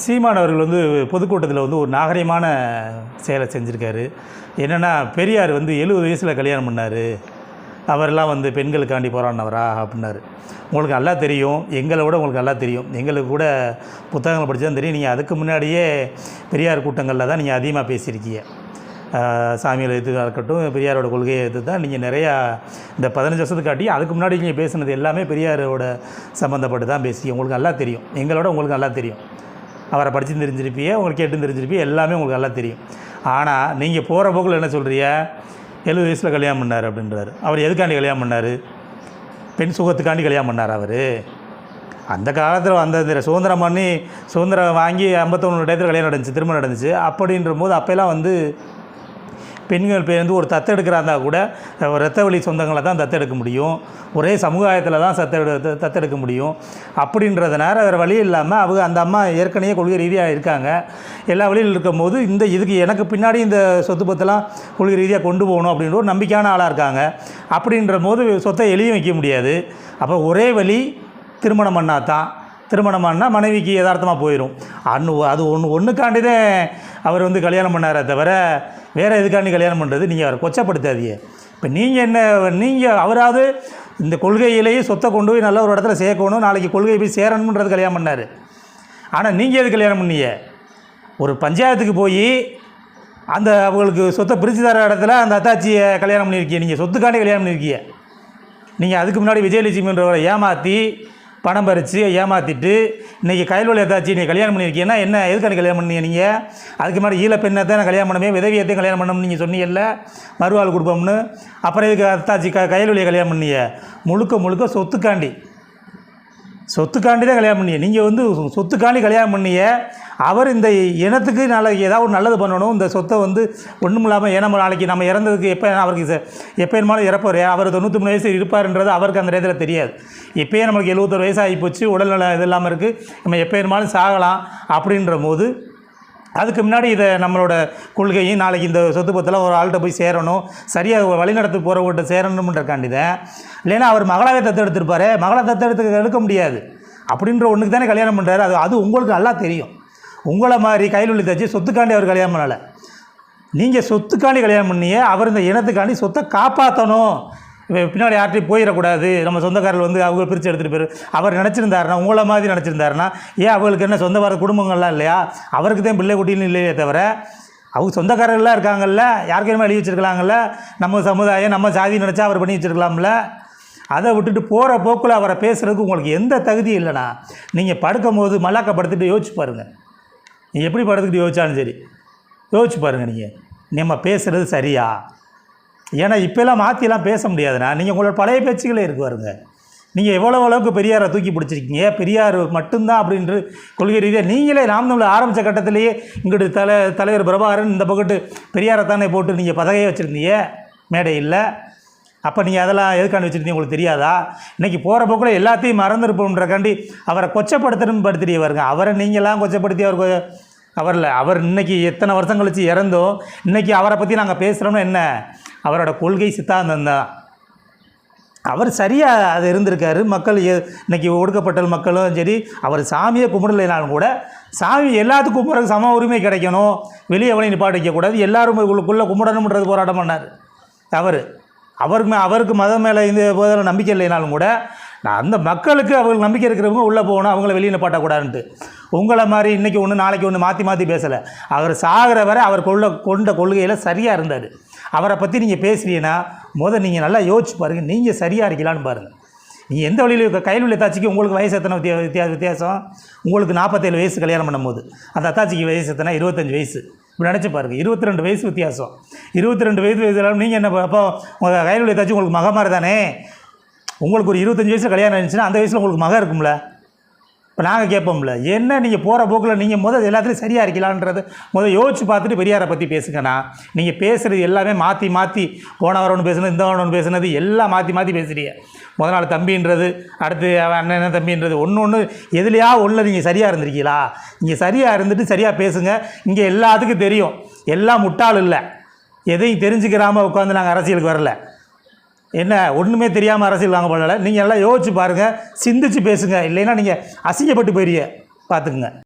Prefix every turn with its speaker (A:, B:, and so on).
A: சீமான் அவர்கள் வந்து பொதுக்கூட்டத்தில் வந்து ஒரு நாகரிகமான செயலை செஞ்சுருக்காரு. என்னென்னா பெரியார் வந்து எழுபது வயசில் கல்யாணம் பண்ணார். அவரெல்லாம் வந்து பெண்களுக்காண்டி போராடினவரா அப்படின்னாரு. உங்களுக்கு நல்லா தெரியும் எங்களை விட உங்களுக்கு நல்லா தெரியும். எங்களுக்கு கூட புத்தகங்கள் படிச்சு தான் தெரியும். நீங்கள் அதுக்கு முன்னாடியே பெரியார் கூட்டங்களில் தான் நீங்கள் அதிகமாக பேசியிருக்கீங்க. சாமியில் எதிர்த்து இருக்கட்டும் பெரியாரோட கொள்கையை எதிர்த்து தான் நீங்கள் நிறையா இந்த பதினஞ்சு வருஷத்துக்கு காட்டி அதுக்கு முன்னாடி நீங்கள் பேசுனது எல்லாமே பெரியாரோட சம்மந்தப்பட்டு தான் பேசி உங்களுக்கு நல்லா தெரியும். எங்களோட உங்களுக்கு நல்லா தெரியும். அவரை படித்து தெரிஞ்சிருப்பீங்க உங்களுக்கு கேட்டு தெரிஞ்சிருப்பீங்க எல்லாமே உங்களுக்கு நல்லா தெரியும். ஆனால் நீங்கள் போகிற போக்கில் என்ன சொல்கிறிய எழுபது வயசில் கல்யாணம் பண்ணார் அப்படின்றாரு. அவர் எதுக்காண்டி கல்யாணம் பண்ணார்? பெண் சுகத்துக்காண்டி கல்யாணம் பண்ணார் அவர்? அந்த காலத்தில் அந்த இந்த சுதந்திரம் பண்ணி சுதந்திரம் வாங்கி ஐம்பத்தொன்று டயத்தில் கல்யாணம் நடந்துச்சு திருமணம் நடந்துச்சு. அப்படின்ற போது அப்போல்லாம் வந்து பெண்கள் பேருந்து ஒரு தத்தெடுக்கிறா இருந்தால் கூட ரத்த வழி சொந்தங்களை தான் தத்தெடுக்க முடியும். ஒரே சமுதாயத்தில் தான் சத்தெடு தத்தெடுக்க முடியும். அப்படின்றதுனால வேறு வழி இல்லாமல் அவங்க அந்த அம்மா ஏற்கனவே கொள்கை ரீதியாக இருக்காங்க. எல்லா வழியில் இருக்கும்போது இந்த இதுக்கு எனக்கு பின்னாடி இந்த சொத்து பத்தெல்லாம் கொள்கை ரீதியாக கொண்டு போகணும் அப்படின்ற ஒரு நம்பிக்கையான ஆளாக இருக்காங்க. அப்படின்ற போது சொத்தை எளியும் வைக்க முடியாது. அப்போ ஒரே வழி திருமணம் பண்ணால் தான். திருமணம் பண்ணால் மனைவிக்கு யதார்த்தமாக போயிடும் அன்னு அது ஒன்று ஒன்றுக்காண்டி தான் அவர் வந்து கல்யாணம் பண்ணாரே தவிர வேறு எதுக்காண்டி கல்யாணம் பண்ணுறது நீங்கள் அவரை கொச்சப்படுத்தாதீங்க. இப்போ நீங்கள் என்ன நீங்கள் அவராவது இந்த கொள்கையிலேயே சொத்தை கொண்டு போய் நல்ல ஒரு இடத்துல சேர்க்கணும் நாளைக்கு கொள்கை போய் சேரணுன்றது கல்யாணம் பண்ணார். ஆனால் நீங்கள் எது கல்யாணம் பண்ணீங்க? ஒரு பஞ்சாயத்துக்கு போய் அந்த அவங்களுக்கு சொத்தை பிரித்து தர இடத்துல அந்த அத்தாச்சியை கல்யாணம் பண்ணியிருக்கீங்க. நீங்கள் சொத்துக்காண்டி கல்யாணம் பண்ணியிருக்கீங்க. நீங்கள் அதுக்கு முன்னாடி விஜயலட்சுமின்றவரை ஏமாற்றி பணம் பறித்து ஏமாற்றிட்டு இன்றைக்கி கைல்வழி ஏதாச்சும் நீங்கள் கல்யாணம் பண்ணியிருக்கீங்கன்னா என்ன எதுக்கான கல்யாணம் பண்ணீங்க நீங்கள் அதுக்கு முன்னாடி ஈழ பெண்ணை தான் நான் கல்யாணம் பண்ணவே விதவியத்தையும் கல்யாணம் பண்ணணும்னு நீங்கள் சொன்னீங்கல்ல? மறுவாள் கொடுப்போம்னு அப்புறம் இதுக்கு அத்தாச்சி க கைல்வழியை கல்யாணம் பண்ணிய முழுக்க முழுக்க சொத்துக்காண்டி. சொத்துக்காண்டி தான் கல்யாணம் பண்ணிய நீங்கள் வந்து சொத்துக்காண்டி கல்யாணம் பண்ணிய அவர் இந்த இனத்துக்கு நாளைக்கு ஏதாவது ஒரு நல்லது பண்ணணும். இந்த சொத்தை வந்து ஒன்றும் இல்லாமல் ஏன்னா நாளைக்கு நம்ம இறந்ததுக்கு எப்போ அவருக்கு எப்போ வேணுமாலும் இறப்பார். அவர் தொண்ணூற்றி மூணு வயசு இருப்பார்ன்றது அவருக்கு அந்த நேரத்தில் தெரியாது. இப்போயே நம்மளுக்கு எழுபத்தொரு வயசு ஆகி போச்சு. உடல்நல இது இல்லாமல் இருக்குது நம்ம எப்போ வேணுமாலும் சாகலாம் அப்படின்ற போது அதுக்கு முன்னாடி இதை நம்மளோட கொள்கையும் நாளைக்கு இந்த சொத்து பத்தில் ஒரு ஆள்கிட்ட போய் சேரணும். சரியாக வழிநடத்து போகிறவர்கிட்ட சேரணுன்றக்காண்டி தான் இல்லைன்னா அவர் மகளாவே தத்தெடுத்திருப்பாரு மகளை தத்தெடுத்து எடுக்க முடியாது. அப்படின்ற ஒன்றுக்கு தானே கல்யாணம் பண்ணுறாரு அது அது உங்களுக்கு நல்லா தெரியும். உங்களை மாதிரி கையில் உள்ள தச்சு சொத்துக்காண்டி அவர் கல்யாணம் பண்ணலை. நீங்கள் சொத்துக்காண்டி கல்யாணம் பண்ணியே அவர் இந்த இனத்துக்காண்டி சொத்தை காப்பாற்றணும் இவன் பின்னாடி யார்ட்டையும் போயிடக்கூடாது. நம்ம சொந்தக்காரர்கள் வந்து அவங்க பிரித்து எடுத்துகிட்டு போயிரு. அவர் நினச்சிருந்தாருன்னா உங்களை மாதிரி நினச்சிருந்தாருன்னா ஏன் அவங்களுக்கு என்ன சொந்த வர குடும்பங்கள்லாம் இல்லையா? அவருக்கு தான் பிள்ளை குட்டின்னு இல்லையே தவிர அவங்க சொந்தக்காரர்கள்லாம் இருக்காங்கல்ல யாருக்கையுமே எழுதி வச்சுருக்கலாங்கல்ல? நம்ம சமுதாயம் நம்ம சாதி நினச்சா அவர் பண்ணி வச்சிருக்கலாம்ல? அதை விட்டுட்டு போகிற போக்கில் அவரை பேசுகிறதுக்கு உங்களுக்கு எந்த தகுதியும் இல்லைனா நீங்கள் படுக்கும்போது மல்லாக்க படுத்துட்டு யோசிச்சு பாருங்கள் நீ எப்படி படத்துக்கிட்டு யோசிச்சாலும் சரி யோசிச்சு பாருங்கள் நீங்கள் நம்ம பேசுகிறது சரியா? ஏன்னா இப்போல்லாம் மாற்றிலாம் பேச முடியாதுண்ணா. நீங்கள் உங்களோட பழைய பேச்சுகளே இருக்கு பாருங்க. நீங்கள் எவ்வளோ அளவுக்கு பெரியாரை தூக்கி பிடிச்சிருக்கீங்க? பெரியார் மட்டும்தான் அப்படின்ற கொள்கை ரீதியாக நீங்களே நாம் தமிழ் ஆரம்பித்த கட்டத்திலேயே இங்கிட்டு தலை தலைவர் பிரபாகரன் இந்த பக்கத்து பெரியாரை தானே போட்டு நீங்கள் பதவியே வச்சுருந்தீங்க? மேடையில் அப்போ நீங்கள் அதெல்லாம் எதுக்காண்டி வச்சுருந்தீங்க? உங்களுக்கு தெரியாதா? இன்றைக்கி போகிற போக்கில் எல்லாத்தையும் மறந்துருப்போன்றக்காண்டி அவரை கொச்சப்படுத்தணும்னு படுத்துறிய வருங்க அவரை நீங்களாம் கொச்சப்படுத்தி அவர் அவரில் அவர் இன்னைக்கு எத்தனை வருஷம் கழித்து இறந்தோம் இன்றைக்கி அவரை பற்றி நாங்கள் பேசுகிறோம்னா என்ன? அவரோட கொள்கை சித்தாந்தம் தான். அவர் சரியாக அது இருந்திருக்காரு. மக்கள் இன்றைக்கி ஒடுக்கப்பட்ட மக்களும் சரி அவர் சாமியை கும்பிடலைனாலும் கூட சாமி எல்லாத்துக்கும் கும்பிட்றதுக்கு சம உரிமை கிடைக்கணும். வெளியே எவ்வளோ நிப்பாட்ட வைக்கக்கூடாது எல்லாரும் உள்ளுக்குள்ளே கும்பிடணுன்றது போராட்டம் பண்ணார். அவர் அவருக்கு மே- அவருக்கு மதம் மேலே இந்த போதில் நம்பிக்கை இல்லைனாலும் கூட நான் அந்த மக்களுக்கு அவங்களுக்கு நம்பிக்கை இருக்கிறவங்க உள்ளே போகணும். அவங்கள வெளியே நிப்பாட்டக்கூடாதுன்ட்டு. உங்களை மாதிரி இன்றைக்கி ஒன்று நாளைக்கு ஒன்று மாற்றி மாற்றி பேசலை. அவர் சாகிற வரை அவர் கொள்ள கொண்ட கொள்கையில் சரியாக இருந்தார். அவரை பற்றி நீங்கள் பேசுறீங்கன்னா முதல் நீங்கள் நல்லா யோசிச்சு பாருங்கள் நீங்கள் சரியாக இருக்கலான்னு பாருங்கள் நீங்கள் எந்த வழியில் கையில் உள்ள தாச்சிக்கு உங்களுக்கு வயசு எத்தனை வித்தியா வித்தியாசம்? உங்களுக்கு நாற்பத்தேழு வயசு கல்யாணம் பண்ணும்போது. அந்த அத்தாச்சிக்கு வயசு எத்தனை? இருபத்தஞ்சி வயசு. இப்படி நினச்சி பாருங்கள் இருபத்தி ரெண்டு வயசு வித்தியாசம். இருபத்தி ரெண்டு வயசு வயசுல நீங்கள் என்ன அப்போ உங்கள் கையில் உள்ள தாச்சி உங்களுக்கு மகமாரி தானே? உங்களுக்கு ஒரு இருபத்தஞ்சி வயசு கல்யாணம் இருந்துச்சுன்னா அந்த வயசில் உங்களுக்கு மக இருக்கும்ல? இப்போ நாங்கள் கேட்போம்ல என்ன நீங்கள் போகிற போக்கில் நீங்கள் முதல் எல்லாத்துலேயும் சரியாக இருக்கலான்றது முதல் யோசிச்சு பார்த்துட்டு பெரியாரை பற்றி பேசுங்கண்ணா. நீங்கள் பேசுகிறது எல்லாமே மாற்றி மாற்றி போனவர் ஒன்று பேசுனது இந்த ஒன்று பேசுனது எல்லாம் மாற்றி மாற்றி பேசுகிறீங்க முத நாள் தம்பின்றது அடுத்து அண்ணன் அண்ணன் தம்பின்றது ஒன்று ஒன்று எதுலையா உள்ள நீங்கள் சரியாக இருந்திருக்கீங்களா? நீங்கள் சரியாக இருந்துட்டு சரியாக பேசுங்க இங்கே எல்லாத்துக்கும் தெரியும். எல்லாம் முட்டாள் இல்லை. எதையும் தெரிஞ்சுக்கிறாமல் உட்காந்து நாங்கள் அரசியலுக்கு வரல. என்ன ஒன்றுமே தெரியாமல் அரசியல் வாங்க போடல நீங்கள் எல்லாம் யோசிச்சு பாருங்கள் சிந்திச்சு பேசுங்க. இல்லைன்னா நீங்கள் அசிங்கப்பட்டு போயிடுங்க பார்த்துக்குங்க.